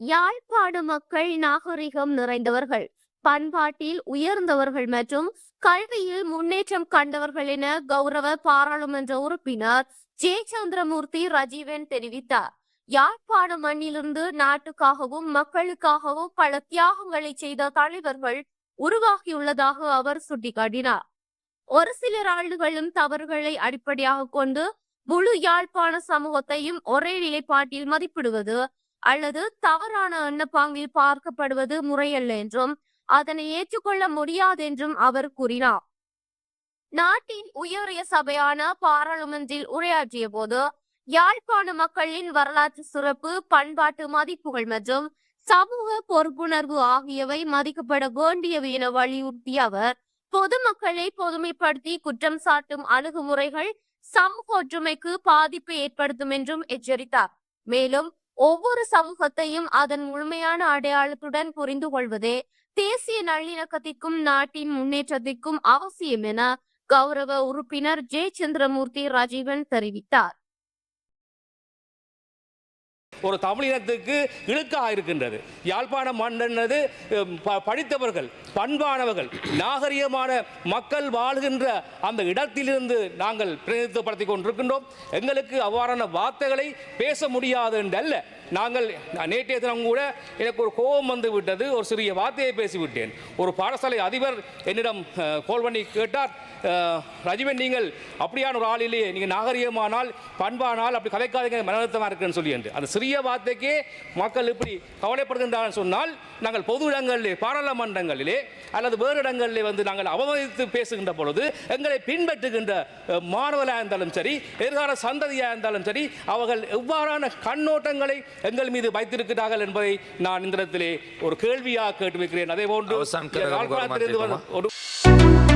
யாழ்ப்பாண மக்கள் நாகரிகம் நிறைந்தவர்கள் பண்பாட்டில் உயர்ந்தவர்கள் மற்றும் கல்வியில் முன்னேற்றம் கண்டவர்கள் என கௌரவ பாராளுமன்ற உறுப்பினர் ஜே சந்திரமூர்த்தி ரஜீவன் தெரிவித்தார். யாழ்ப்பாண மண்ணிலிருந்து நாட்டுக்காகவும் மக்களுக்காகவும் பல தியாகங்களை செய்த தலைவர்கள் உருவாகியுள்ளதாக அவர் சுட்டிக்காட்டினார். ஒரு சிலர் ஆண்டுகளும் தவறுகளை அடிப்படையாக கொண்டு முழு யாழ்ப்பாண சமூகத்தையும் ஒரே நிலைப்பாட்டில் மதிப்பிடுவது அல்லது தவறான எண்ணப்பாங்கில் பார்க்கப்படுவது முறையல்ல என்றும் அதனை ஏற்றுக்கொள்ள முடியாது என்றும் அவர் கூறினார். நாட்டின் உயரிய சபையான பாராளுமன்றில் உரையாற்றிய போது யாழ்ப்பாண மக்களின் வரலாற்று சிறப்பு பண்பாட்டு மதிப்புகள் மற்றும் சமூக பொறுப்புணர்வு ஆகியவை மதிக்கப்பட வேண்டியவை என வலியுறுத்திய அவர் பொதுமக்களை பொதுமைப்படுத்தி குற்றம் சாட்டும் அணுகுமுறைகள் சமூக ஒற்றுமைக்கு பாதிப்பை ஏற்படுத்தும் என்றும் எச்சரித்தார். மேலும் ஒவ்வொரு சமூகத்தையும் அதன் முழுமையான அடையாளத்துடன் புரிந்து கொள்வதே தேசிய நல்லிணக்கத்திற்கும் நாட்டின் முன்னேற்றத்திற்கும் அவசியம் என கௌரவ உறுப்பினர் ஜே சந்திரமூர்த்தி ராஜீவன் தெரிவித்தார். ஒரு தமிழினத்துக்கு இழுக்காக இருக்கின்றது. யாழ்ப்பாண மன்னனது ப- படித்தவர்கள் பண்பானவர்கள் நாகரிகமான மக்கள் வாழ்கின்ற அந்த இடத்திலிருந்து நாங்கள் பிரதிநிதித்துவப்படுத்தி கொண்டிருக்கின்றோம். எங்களுக்கு அவ்வாறான வார்த்தைகளை பேச முடியாது என்றல்ல நாங்கள் நேற்றைய தினம் கூட எனக்கு ஒரு கோபம் வந்து விட்டது. ஒரு சிறிய வார்த்தையை பேசிவிட்டேன். ஒரு பாடசாலை அதிபர் என்னிடம் கோல் பண்ணி கேட்டார். ரஜிமன் ரஜிவன் நீங்கள் அப்படியான ஒரு ஆளிலேயே நீங்கள் நாகரிகமானால் பண்பானால் அப்படி கதைக்காதீங்க. மனநிறுத்தமாக இருக்குன்னு சொல்லி என்று. அந்த சிறிய வார்த்தைக்கே மக்கள் இப்படி கவலைப்படுகின்றார்கள் சொன்னால் நாங்கள் பொது இடங்களிலே பாராளுமன்றங்களிலே அல்லது வேறு இடங்களிலே வந்து நாங்கள் அவமதித்து பேசுகின்ற பொழுது எங்களை பின்பற்றுகின்ற மாணவர்களாக இருந்தாலும் சரி எதிர்கால சந்ததியாக இருந்தாலும் சரி அவர்கள் எவ்வாறான கண்ணோட்டங்களை எங்கள் மீது வைத்திருக்கிறார்கள் என்பதை நான் இந்த இடத்திலே ஒரு கேள்வியாக கேட்டு வைக்கிறேன் அதே போன்று ஒரு